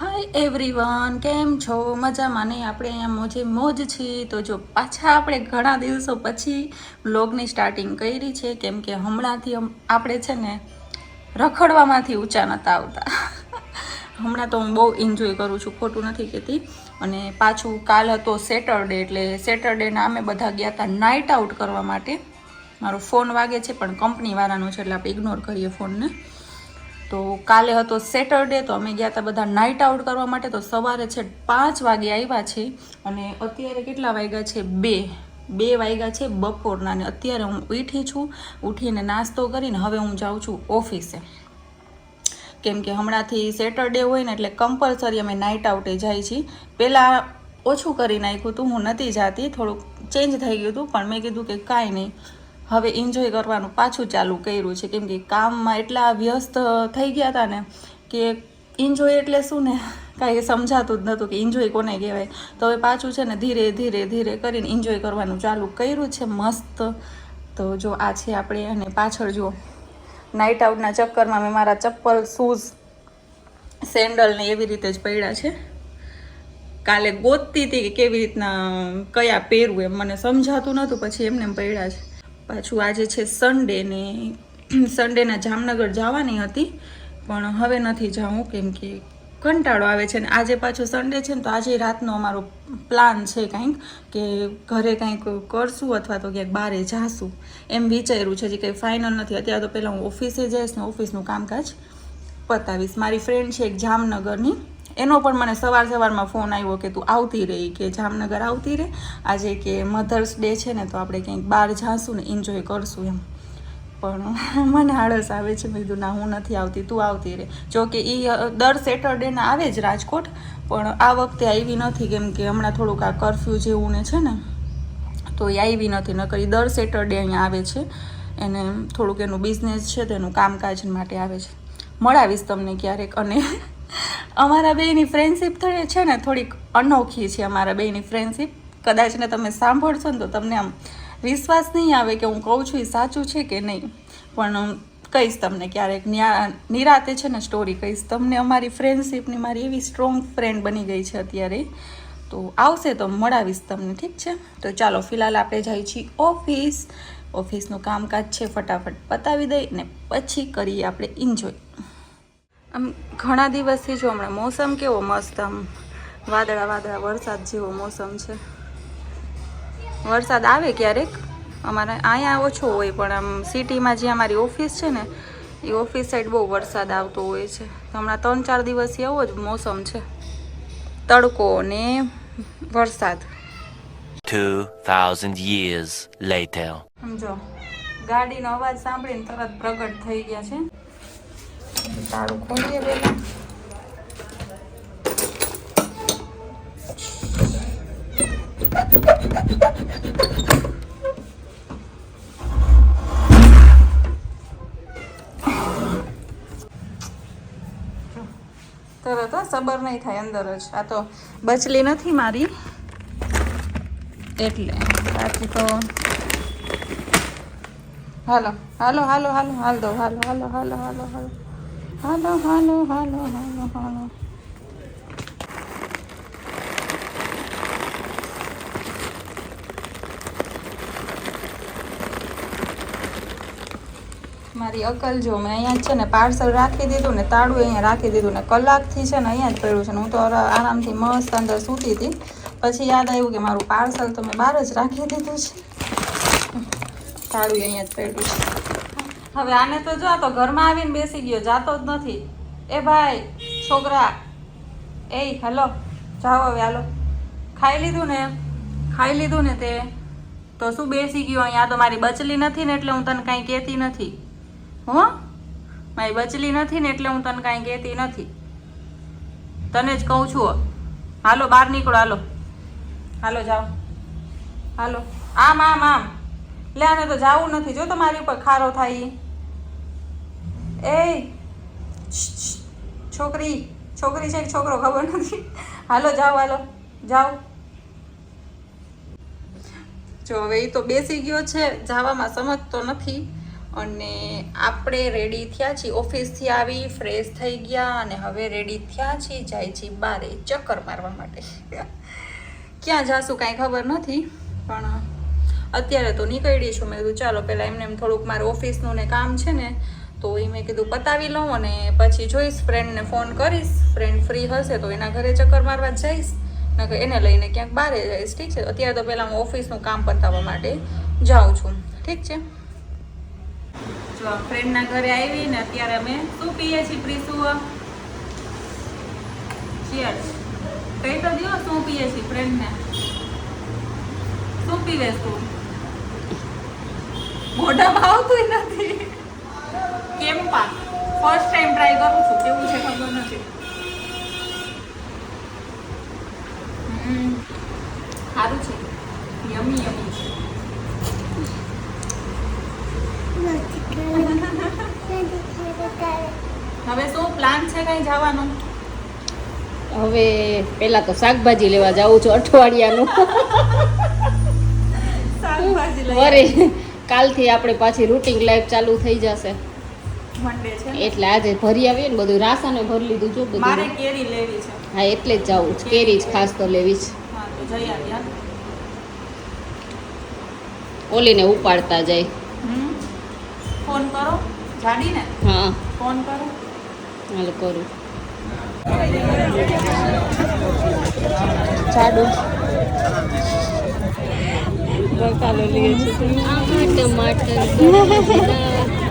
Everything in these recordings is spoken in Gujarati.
હાય એવરીવન કેમ છો? મજામાં નહીં? આપણે અહીંયા મોજે મોજ છીએ તો જો પાછા આપણે ઘણા દિવસો પછી વ્લોગની સ્ટાર્ટિંગ કરી છે. કેમ કે હમણાંથી આપણે છે ને રખડવામાંથી ઊંચા નહોતા આવતા. હમણાં તો હું બહુ એન્જોય કરું છું. ખોટું નથી કહેતી. અને પાછું કાલ હતો સેટરડે એટલે સેટરડેના અમે બધા ગયા હતા નાઇટ આઉટ કરવા માટે. મારો ફોન વાગે છે, પણ કંપનીવાળાનો છે, એટલે આપણે ઇગ્નોર કરીએ ફોનને તો કાલે હતો સેટરડે તો અમે ગયા હતા બધા નાઇટ આઉટ કરવા માટે. તો સવારે છે પાંચ વાગે આવ્યા છે અને અત્યારે કેટલા વાગ્યા છે? બે. બે વાગ્યા છે બપોરના અને અત્યારે હું ઉઠી છું. ઉઠીને નાસ્તો કરીને હવે હું જાઉં છું ઓફિસે. કેમ કે હમણાંથી સેટરડે હોય ને એટલે કમ્પલસરી અમે નાઇટ આઉટે જાય છીએ. પહેલાં ઓછું કરી નાખ્યું હતું હું નથી જાતી. થોડુંક ચેન્જ થઈ ગયું હતું પણ મેં કીધું કે કાંઈ નહીં. હવે એન્જોય કરવાનું પાછું ચાલુ કર્યું છે. કેમ કે કામમાં એટલા વ્યસ્ત થઈ ગયા હતા ને કે એન્જોય એટલે શું ને? કાંઈ સમજાતું જ નહોતું કે એન્જોય કોને કહેવાય. તો હવે પાછું છે ને ધીરે ધીરે ધીરે કરીને એન્જોય કરવાનું ચાલુ કર્યું છે મસ્ત. તો જો આ છે આપણે અને પાછળ જુઓ નાઇટ આઉટના ચક્કરમાં મેં મારા ચપ્પલ શૂઝ સેન્ડલ ને એવી રીતે જ પડ્યા છે. કાલે ગોતતી હતી કે કેવી રીતના કયા પહેરવું એમ. મને સમજાતું નહોતું પછી એમને એમ પડ્યા છે. પાછું આજે છે સન્ડે ને સન્ડેના જામનગર જવાની હતી, પણ હવે નથી જવું કેમ કે કંટાળો આવે છે ને આજે પાછો સન્ડે છે ને તો આજે રાતનો અમારો પ્લાન છે કંઈક કે ઘરે કંઈક કરશું અથવા તો ક્યાંક બહારે જાશું. એમ વિચાર્યું છે, હજી કંઈ ફાઇનલ નથી. અત્યારે તો પહેલાં હું ઓફિસે જઈશ ને ઓફિસનું કામકાજ પતાવીશ. મારી ફ્રેન્ડ છે એક જામનગરની. એનો પણ મને સવાર સવારમાં ફોન આવ્યો કે તું આવતી રહી, કે જામનગર આવતી રહે. આજે કે મધર્સ ડે છે ને, તો આપણે ક્યાંક બહાર જાશું ને એન્જોય કરશું એમ. પણ મને આળસ આવે છે, મેં કીધું, ના, હું નથી આવતી, તું આવતી રહે. જો કે એ દર સેટરડેના આવે જ રાજકોટ, પણ આ વખતે આવી નથી, કેમ કે હમણાં થોડુંક આ કરફ્યુ જેવું ને છે ને, તો એ આવી નથી. ન કરી દર સેટરડે અહીંયા આવે છે, એને થોડુંક એનું બિઝનેસ છે તેનું કામકાજ માટે આવે છે. મળાવીશ તમને ક્યારેક અને અમારા બેયની ફ્રેન્ડશિપ છે ને, થોડીક અનોખી છે અમારા બેની ફ્રેન્ડશીપ કદાચ ને તમે સાંભળશો ને તો તમને આમ વિશ્વાસ નહીં આવે કે હું કહું છું એ સાચું છે કે નહીં. પણ કહીશ તમને ક્યારેક નિરાતે છે ને સ્ટોરી કહીશ. તમને અમારી ફ્રેન્ડશીપની મારી એવી સ્ટ્રોંગ ફ્રેન્ડ બની ગઈ છે અત્યારે. તો આવશે તો મળાવીશ તમને, ઠીક છે? તો ચાલો, ફિલહાલ આપણે જઈએ છીએ ઓફિસ ઓફિસનું કામકાજ છે ફટાફટ પતાવી દઈ ને પછી કરીએ આપણે એન્જોય આમ ઘણા દિવસથી જો હમણાં મોસમ કેવો મસ્ત આમ વાદળા વાદળા વરસાદ જેવો મોસમ છે. વરસાદ આવે ક્યારેક? અમારે અહીંયા ઓછો હોય પણ આમ સિટીમાં જે અમારી ઓફિસ છે ને એ ઓફિસ સાઈડ બહુ વરસાદ આવતો હોય છે. હમણાં ત્રણ ચાર દિવસથી એવો જ મોસમ છે. તડકો ને વરસાદ. 2,000 years later. સમજો ગાડીનો અવાજ સાંભળીને તરત પ્રગટ થઈ ગયા છે. તાળું ખોલીએ પહેલા તરત સબર નહીં થાય અંદર જ. આ તો બચલી નથી મારી. એટલે બાકી તો હાલો હાલો હાલો હાલો, હાલ દો હાલો હાલો હાલો હાલો હાલો. હાલો હાલો હાલો હાલો હાલો મારી અકલ જો મેં અહીંયા છે ને પાર્સલ રાખી દીધું ને તાળું અહીંયા રાખી દીધું ને કલાકથી છે ને અહીંયા જ પડ્યું છે હું તો આરામથી મસ્ત અંદર સૂતી હતી. પછી યાદ આવ્યું કે મારું પાર્સલ તો મેં બહાર જ રાખી દીધું છે. તાળું અહીંયા જ પડ્યું છે. હવે આને તો જો આ તો ઘરમાં આવીને બેસી ગયો, જાતો જ નથી. એ ભાઈ, છોકરા એ હલો, જાઓ હવે, હાલો. ખાઈ લીધું ને? ખાઈ લીધું ને તે? તો શું બેસી ગયો અહીંયા? તો મારી બચલી નથી ને એટલે હું તને કાંઈ કહેતી નથી. હો? મારી બચલી નથી ને એટલે હું તને કાંઈ કહેતી નથી. તને જ કહું છું હાલો, બહાર નીકળો, હાલો. હાલો, જાઓ. હાલો. આમ આમ આમ. લે, આને તો જાવું નથી. જો તમારી ઉપર ખારો થાય. એ. છોકરી છોકરી છે કે છોકરો ખબર નથી? હાલો, જાઓ હાલો, જાઓ. જો હવે એ તો બેસી ગયો છે, જવામાં સમજતો નથી. અને આપણે રેડી થયા છીએ ઓફિસથી આવી ફ્રેશ થઈ ગયા અને હવે રેડી થયા છીએ, જાય છીએ બારે ચક્કર મારવા માટે. ક્યાં જાશું, કાંઈ ખબર નથી, પણ અત્યારે તો નીકળી છું મેં કીધું, ચાલો, પહેલાં એમને એમ થોડુંક મારે ઓફિસનું ને કામ છે ને તો એ મેં કીધું પતાવી લઉં અને પછી જોઈશ ફ્રેન્ડને ફોન કરીશ ફ્રેન્ડ ફ્રી હશે તો એના ઘરે ચક્કર મારવા જઈશ. નકર એને લઈને ક્યાંક બહારે જઈશ, ઠીક છે? અત્યારે તો પહેલાં હું ઓફિસનું કામ પતાવવા માટે જાઉં છું. ઠીક છે? જો ફ્રેન્ડના ઘરે આવી ને અત્યારે અમે શું પીએ છીએ, પ્રીસુ? ચિયર્સ કઈ તો દો શું પીએ છીએ ફ્રેન્ડને શું પીવે શું મોઢામાં આવતું નથી. કેમ પા ફર્સ્ટ ટાઈમ ટ્રાય કરું છું કેવું છે ખબર નથી. સારું છે. યમી યમી છે. હવે શું પ્લાન છે કઈ જવાનો? હવે પેલા તો શાકભાજી લેવા જાઉં છું અઠવાડિયાનું. શાકભાજી વરે કાલથી આપણે પાછી રૂટિંગ લાઈફ ચાલુ થઈ જશે. મંડે છે એટલે આજે ભરી આવીએ ને બધું રાસાને ભરી લીધું જો મારે બધું કેરી લેવી છે. હા એટલે જ જાવું છે. કેરી જ ખાસ તો લેવી છે. હા તો જઈ આવ્યા ઓલીને ઉપાડતા જાય. ફોન કરો. જાડીને હા. ફોન કરો. હાલ કરું. જાડુ. બકાલો લઈએ છીએ. ટમાટર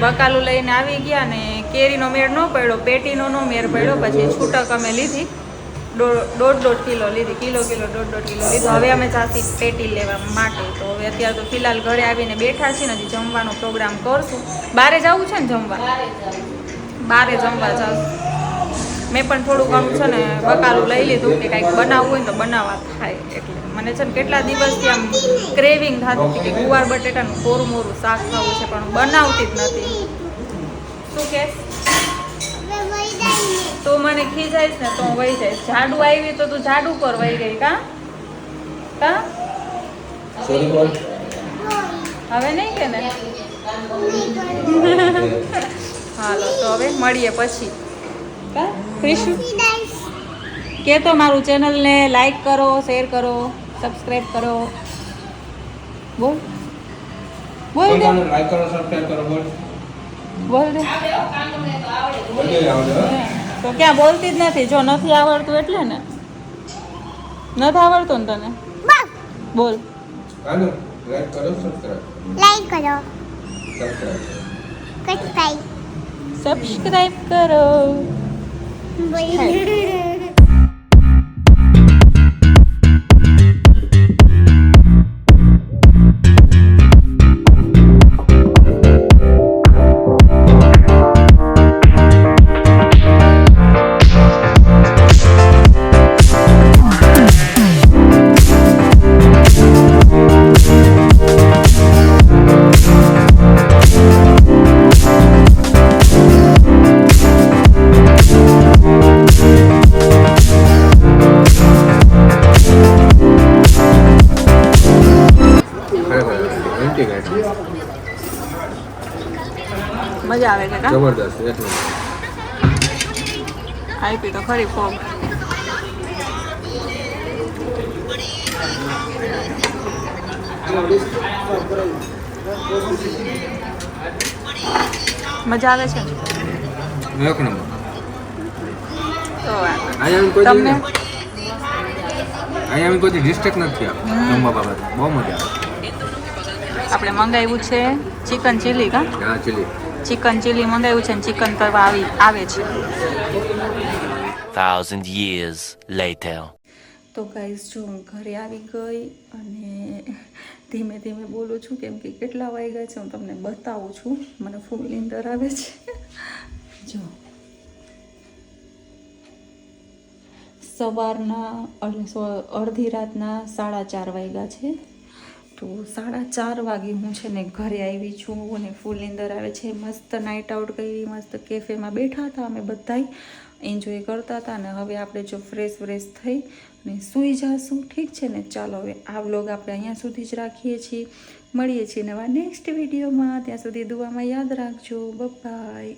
બકાલું લઈને આવી ગયા ને કેરીનો મેળ ન પડ્યો, પેટીનો નો મેળ પડ્યો, પછી છૂટક અમે લીધી. દોઢ દોઢ કિલો લીધી, કિલો કિલો, દોઢ દોઢ કિલો લીધો. હવે અમે ચાસી પેટી લેવા માટે. તો હવે અત્યારે તો ફિલહાલ ઘરે આવીને બેઠા છીએ ને, હજી જમવાનો પ્રોગ્રામ કરશું. બારે જવું છે ને જમવા? બારે જમવા જાવ. મેં પણ થોડું ઘણું છે ને બકારું લઈ લીધું કે કાંઈક બનાવવું હોય ને તો બનાવવા થાય એટલે મને છે ને કેટલા દિવસથી આમ ક્રેવિંગ થતી હતી કે ગુવાર બટેટાનું કોરું મોરું શાક ખાવું છે પણ બનાવતી જ નથી. શું કે? તો મને ખીજાઈશ ને તો હું વહી જઈશ. ઝાડુ આવી તો તું ઝાડુ પર વહી ગઈ કા? કા? હવે નહીં કે ને? હાલો તો હવે મળીએ પછી. કા? ક્રિશુ? કે તો મારું ચેનલને લાઈક કરો શેર કરો સબસ્ક્રાઈબ કરો. બોલ. બોલ દે. લાઈક કરો સબસ્ક્રાઇબ કરો બોલ. બોલ દે? તો ક્યાં બોલતી જ નથી. જો નથી આવડતું એટલે ને. નથી આવડતું ને તને? બોલ. કાનુ લાઈક કરો સબસ્ક્રાઇબ લાઈક કરો. સબસ્ક્રાઇબ સબસ્ક્રાઈબ સબસ્ક્રાઈબ કરો. 哎。મજા આવે છે જબરદસ્ત એક નંબર આપી તો ખરી ફોર્મ. મજા આવે છે? એક નંબર. તો અહીંયા કોઈ તમને? અહીંયા અમે કોઈ ડિસ્ટ્રિક્ટ નથી જમવા બાબત. બહુ મજા આપણે મંગાવ્યું છે ચિકન ચીલી કા? હા ચીલી ચિકન ચીલી મંગાવ્યું છે અને ચિકન તવા આવી આવે છે. Thousand years later. તો ગાઈસ જો હું ઘરે આવી ગઈ અને ધીમે ધીમે બોલું છું કેમ કે કેટલા વાગ્યા છે હું તમને બતાવું છું. મને ફૂલ નીંદર આવે છે. જો. સવારના અડધી રાતના સાડા ચાર વાગ્યા છે. તો સાડા ચાર વાગે હું છે ને ઘરે આવી છું અને ફૂલ નીંદર આવે છે. મસ્ત નાઇટ આઉટ કરી, મસ્ત કેફેમાં બેઠા હતા અમે બધાય. એન્જોય કરતા હતા અને હવે આપણે જો ફ્રેશ ફ્રેશ થઈ અને સૂઈ જઈશું ઠીક છે ને? ચાલો હવે આ વ્લોગ આપણે અહીંયા સુધી જ રાખીએ છીએ. મળીએ છીએ નવા નેક્સ્ટ વિડીયોમાં ત્યાં સુધી દુઆમાં યાદ રાખજો. બાય